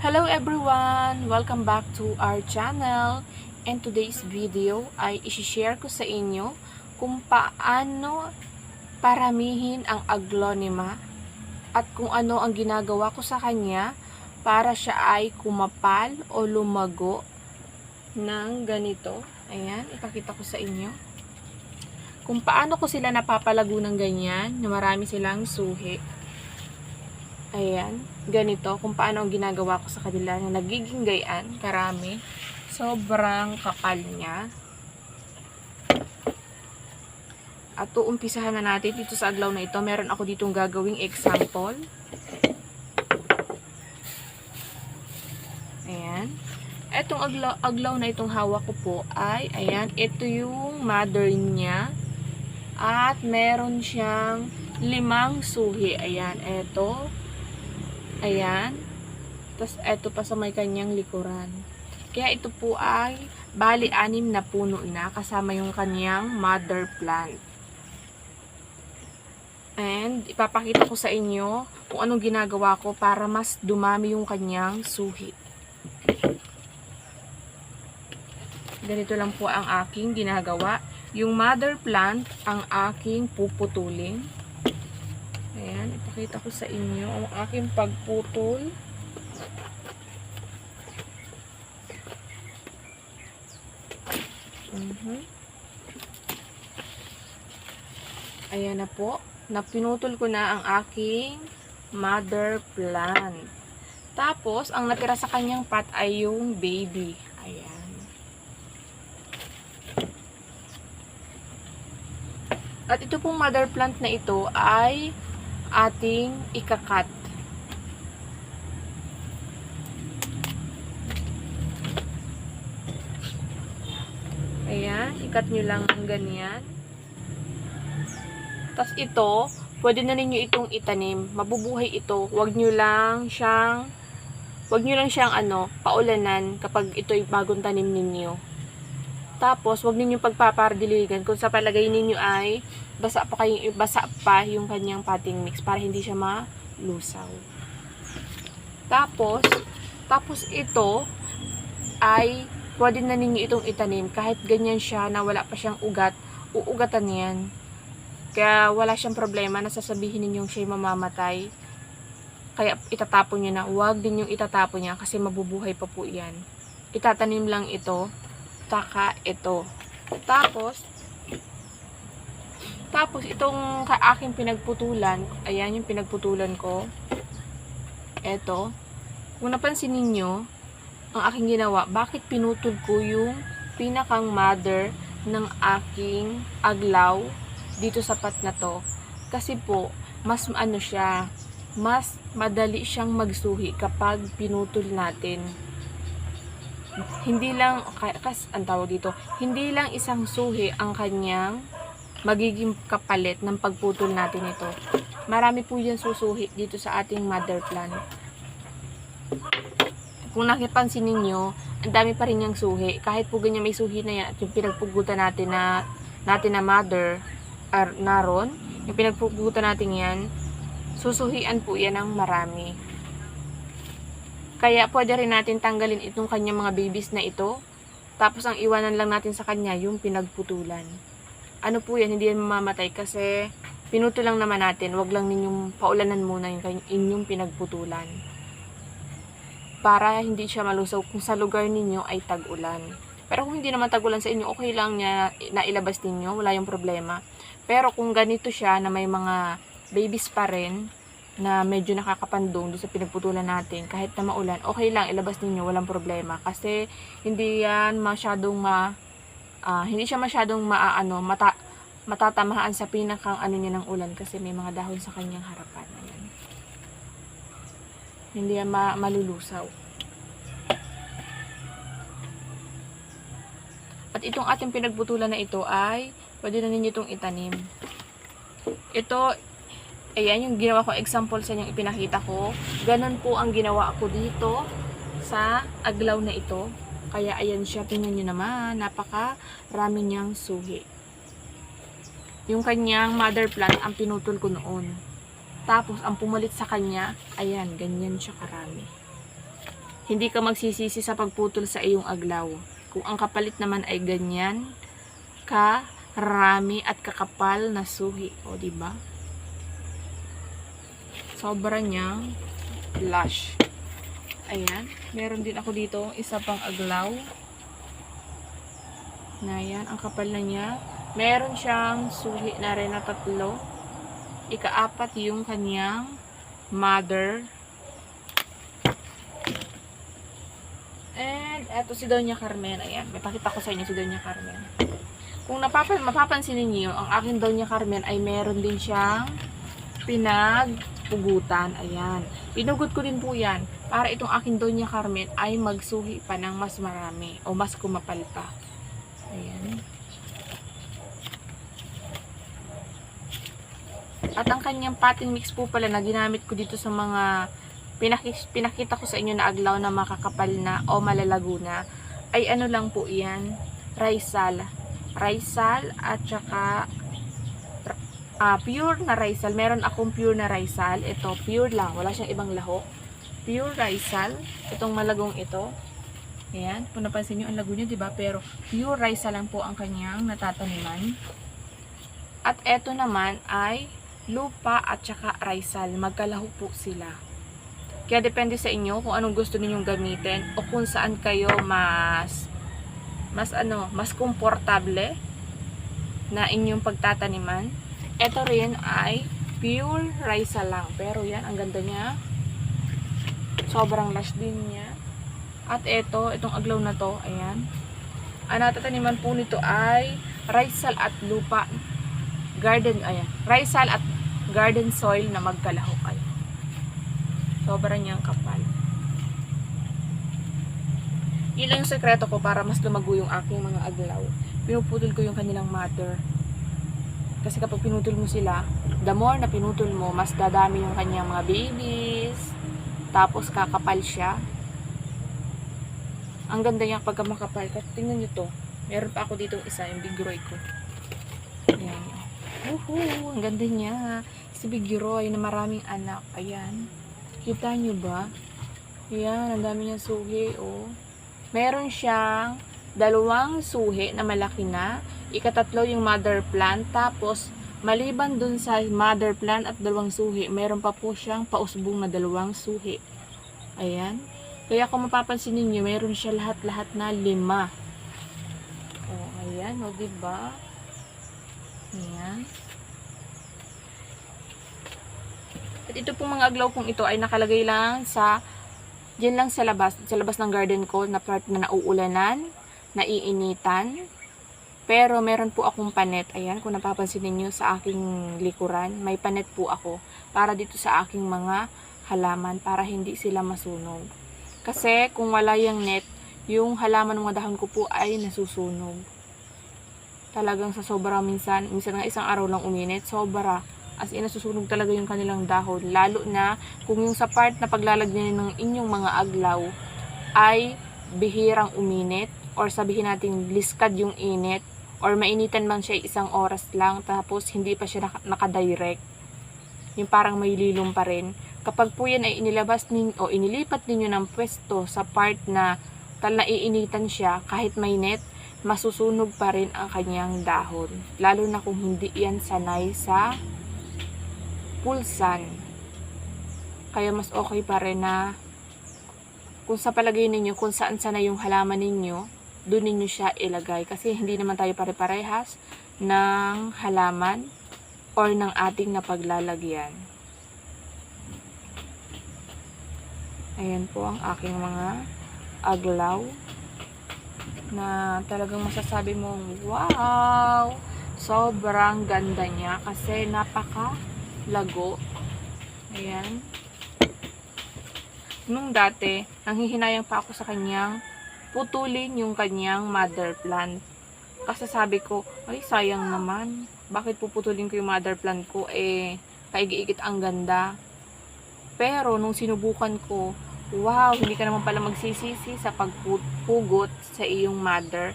Hello everyone! Welcome back to our channel. And today's video ay isi-share ko sa inyo kung paano paramihin ang aglonema at kung ano ang ginagawa ko sa kanya para siya ay kumapal o lumago ng ganito. Ayan, ipakita ko sa inyo. Kung paano ko sila napapalago ng ganyan, na marami silang suhi. Ayan, ganito, kung paano ang ginagawa ko sa kanila na nagiging gayan, karami. Sobrang kapal niya. At uumpisahan na natin dito sa aglaw na ito. Meron ako ditong gagawing example. Ayan. Etong aglaw, aglaw na itong hawak ko po ay, ayan, ito yung mother niya. At meron siyang limang suhi. Ayan, eto. Ayan. Tapos, eto pa sa may kanyang likuran. Kaya ito po ay bali anim na puno na kasama yung kanyang mother plant. And ipapakita ko sa inyo kung anong ginagawa ko para mas dumami yung kanyang suhi. Ganito lang po ang aking ginagawa. Yung mother plant ang aking puputulin. Ayan, ipakita ko sa inyo ang aking pagputol. Mhm. Ayan na po. Napinutol ko na ang aking mother plant. Tapos, ang natira sa kanyang pot ay yung baby. Ayan. At ito pong mother plant na ito ay ating ikakat. Ayan, ikat nyo lang ng ganyan. Tapos ito, pwede na ninyo itong itanim. Mabubuhay ito. Huwag nyo lang siyang, huwag nyo lang siyang ano, paulanan kapag ito'y bagong tanim ninyo. Tapos, huwag ninyo pagpapardiligan kung sa palagay ninyo ay basa pa, kayo, basa pa yung kanyang potting mix para hindi siya malusaw. Tapos, tapos ito ay pwede na ninyo itong itanim kahit ganyan siya na wala pa siyang ugat, uugatan yan. Kaya wala siyang problema na sasabihin ninyong siya'y mamamatay. Kaya itatapon nyo na. Huwag din yung itatapon niya kasi mabubuhay pa po yan. Itatanim lang ito. Taka ito. Tapos, tapos itong aking pinagputulan, ayan yung pinagputulan ko. Eto. Kung napansin ninyo, ang aking ginawa, bakit pinutol ko yung pinakang mother ng aking aglaw dito sa pat na to. Kasi po, mas ano siya, mas madali siyang magsuhi kapag pinutol natin. Hindi lang, kas, ang tawag dito, hindi lang isang suhi ang kanyang magiging kapalit ng pagputol natin ito. Marami po yan susuhi dito sa ating mother plant. Kung nakipansin ninyo, ang dami pa rin yung suhi. Kahit po ganyan may suhi na yan at yung pinagpugutan natin na natin na mother ar, naron, yung pinagpugutan natin yan, susuhian po yan ng marami. Kaya pwede rin natin tanggalin itong kanyang mga babies na ito. Tapos ang iwanan lang natin sa kanya yung pinagputulan. Ano po yan, hindi yan mamamatay kasi pinuto lang naman natin. Wag lang ninyong paulanan muna yung inyong pinagputulan. Para hindi siya malusaw kung sa lugar ninyo ay tag-ulan. Pero kung hindi naman tag-ulan sa inyo, okay lang niya na ilabas ninyo, wala yung problema. Pero kung ganito siya na may mga babies pa rin, na medyo nakakapandong doon sa pinagputulan natin, kahit na maulan, okay lang, ilabas ninyo, walang problema. Kasi, hindi yan masyadong ma, ah, hindi siya masyadong maaano, mata, matatamahaan sa pinakang ano niya ng ulan kasi may mga dahon sa kanyang harapan. Ayan. Hindi yan ma, malulusaw. At itong ating pinagputulan na ito ay, pwede na ninyo itong itanim. Ito, Ayan yung ginawa ko example sa inyong ipinakita ko. Ganon po ang ginawa ko dito sa aglaw na ito. Kaya ayan siya, tingnan nyo naman, napaka rami niyang suhi. Yung kanyang mother plant ang pinutol ko noon. Tapos, ang pumalit sa kanya, ayan, ganyan siya karami. hindi ka magsisisi sa pagputol sa iyong aglaw. Kung ang kapalit naman ay ganyan, karami at kakapal na suhi. O, di ba? Sobra niyang lush. Ayan. Meron din ako dito isa pang aglaw. Na yan. Ang kapal na niya. Meron siyang suhi na rin na tatlo. Ikaapat yung kanyang mother. And eto si Doña Carmen. Ayan. May pakita ko sa inyo si Doña Carmen. Kung napapan, mapapansin ninyo, ang aking Doña Carmen ay meron din siyang pinagpugutan. Ayan. Pinugot ko din po yan para itong aking Doña Carmen ay magsuhi pa ng mas marami o mas kumapal pa. Ayan. At ang kanyang pattern mix po pala na ginamit ko dito sa mga pinakita ko sa inyo na aglaw na makakapal na o malalago na ay ano lang po iyan, raisal. Raisal at saka ah, pure na raisal. Meron akong pure na raisal. Ito, pure lang. Wala siyang ibang laho. Pure raisal. Itong malagong ito. Ayan. Kung napansin nyo, ang lago niya, diba? Pero pure raisal lang po ang kanyang natataniman. At eto naman ay lupa at saka raisal. Magkalaho po sila. Kaya depende sa inyo kung anong gusto ninyong gamitin o kung saan kayo mas mas ano, mas komportable na inyong pagtataniman. Ito rin ay pure raisa lang. Pero yan, ang ganda niya. Sobrang lush din niya. At ito, itong aglaw na to, ayan. Ang natataniman po nito ay raisal at lupa. Garden, ayan. Raisal at garden soil na magkalaho kayo. Sobrang niyang kapal. Yun lang yung sekreto ko para mas lumago yung aking mga aglaw. Pinuputol ko yung kanilang mother. Kasi kapag pinutol mo sila, the more na pinutol mo, mas dadami yung kanyang mga babies. Tapos kakapal siya. Ang ganda niya pagka makapal. Tingnan nyo to. Meron pa ako dito isa, yung Big Roy ko. Ayan. Woohoo! Ang ganda niya. Si Big Roy na maraming anak. Ayan. Kita nyo ba? Ayan, ang dami niyang suhi, oh. Meron siyang dalawang suhi na malaki na. Ikatatlo yung mother plant. Tapos, maliban dun sa mother plant at dalawang suhi, meron pa po siyang pausbong na dalawang suhi. Ayan. Kaya kung mapapansin ninyo, meron siya lahat-lahat na lima. Oh, ayan, o, diba? Ayan. At ito pong mga aglaw kong ito ay nakalagay lang sa Diyan lang sa labas, sa labas ng garden ko na part na nauulanan, naiinitan. Pero meron po akong panet. Ayan, kung napapansin niyo sa aking likuran, may panet po ako para dito sa aking mga halaman para hindi sila masunog. Kasi kung wala yung net, yung halaman ng dahon ko po ay nasusunog. Talagang sa sobra minsan, minsan nga isang araw lang uminit, sobra as in nasusunog talaga yung kanilang dahon lalo na kung yung sa part na paglalagyan ng inyong mga aglaw ay bihirang uminit or sabihin natin liskad yung init or mainitan man siya isang oras lang tapos hindi pa siya naka- nakadirect. Yung parang may lilom pa rin. Kapag po yan ay inilabas ninyo o inilipat ninyo ng pwesto sa part na tal na iinitan siya kahit may net masusunog pa rin ang kanyang dahon. Lalo na kung hindi yan sanay sa pulsan. Kaya mas okay pa rin na kung sa palagay ninyo, kung saan sana yung halaman ninyo, doon ninyo siya ilagay. Kasi hindi naman tayo pare-parehas ng halaman or ng ating napaglalagyan. Ayan po ang aking mga aglaw na talagang masasabi mong wow! Sobrang ganda niya kasi napaka lago. Ayan. Nung dati, nanghihinayang pa ako sa kanyang putulin yung kanyang mother plant. Kasi sabi ko, ay sayang naman. Bakit puputulin ko yung mother plant ko? Eh, kaigi-igit ang ganda. Pero, nung sinubukan ko, wow, hindi ka naman pala magsisisi sa pagpugot sa iyong mother.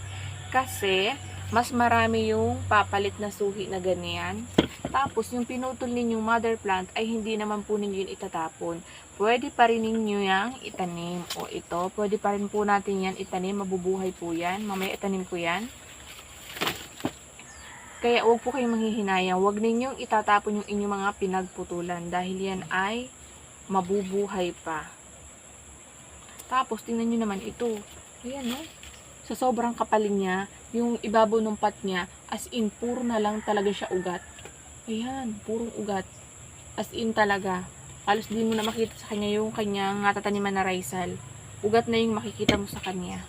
Kasi, mas marami yung papalit na suhi na ganyan. Tapos, yung pinutol ninyong mother plant ay hindi naman po ninyo yun itatapon. Pwede pa rin ninyo yung itanim. O ito, pwede pa rin po natin yan itanim. Mabubuhay po yan. Mamaya itanim ko yan. Kaya huwag po kayong manghihinayang. Huwag ninyong itatapon yung inyong mga pinagputulan dahil yan ay mabubuhay pa. Tapos, tingnan nyo naman ito. Ayan, no? Sa sobrang kapal niya, yung ibabaw ng pot niya, as in, puro na lang talaga siya ugat. Ayan, purong ugat. As in talaga. Halos di mo na makita sa kanya yung kanyang nga tataniman na raisal. Ugat na yung makikita mo sa kanya.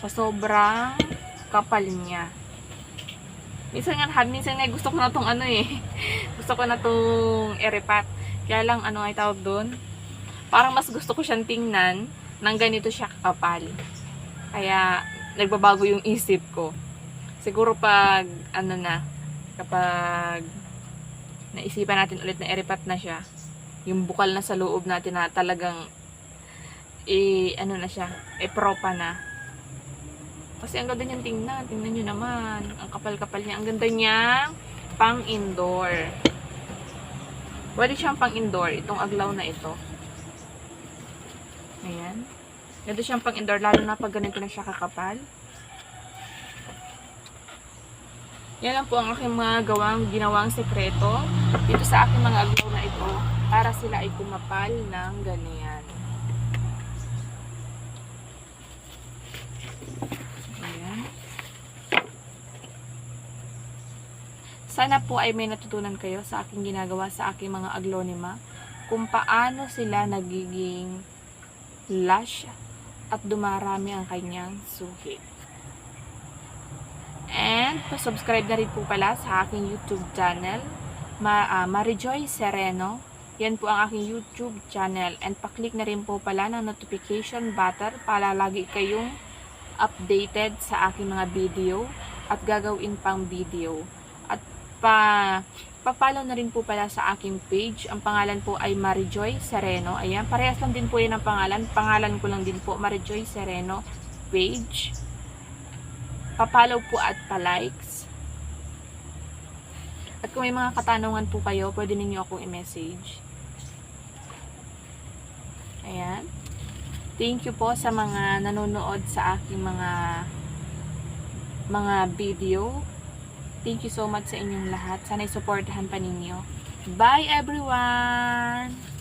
Sa sobrang kapal niya. Minsan nga, minsan nga gusto ko na tong ano eh. gusto ko na tong erepat. Kaya lang, ano ay tawag doon? Parang mas gusto ko siyang tingnan nang ganito siya kakapal. Kaya, nagbabago yung isip ko. Siguro pag, ano na, kapag naisipan natin ulit na eripat na siya, yung bukal na sa loob natin na talagang, eh, ano na siya, eh, propa na. Kasi ang ganda niyang tingnan. Tingnan nyo naman. Ang kapal-kapal niya. Ang ganda niya pang indoor. Pwede siyang pang indoor. Itong aglaw na ito. Ayan. Ganda siyang pang indoor. Lalo na pag ganito na siya kakapal. Yan lang po ang aking mga gawang, ginawang sekreto dito sa aking mga aglaw na ito para sila ay kumapal ng ganyan. Ayan. Sana po ay may natutunan kayo sa aking ginagawa sa aking mga aglonema kung paano sila nagiging lush at dumarami ang kanyang suhi. And, pa-subscribe na rin po pala sa aking YouTube channel, Ma ah, Marijoy Sereno. Yan po ang aking YouTube channel. And, pa-click na rin po pala ng notification button para lagi kayong updated sa aking mga video at gagawin pang video. Pa papalo na rin po pala sa aking page. Ang pangalan po ay Marijoy Sereno. Ayan, parehas lang din po yan ang pangalan. Pangalan ko lang din po, Marijoy Sereno page. Papalaw po at pa-likes. At kung may mga katanungan po kayo, pwede ninyo akong i-message. Ayan. Thank you po sa mga nanonood sa aking mga mga video. Thank you so much sa inyong lahat. Sana'y supportahan pa ninyo. Bye everyone!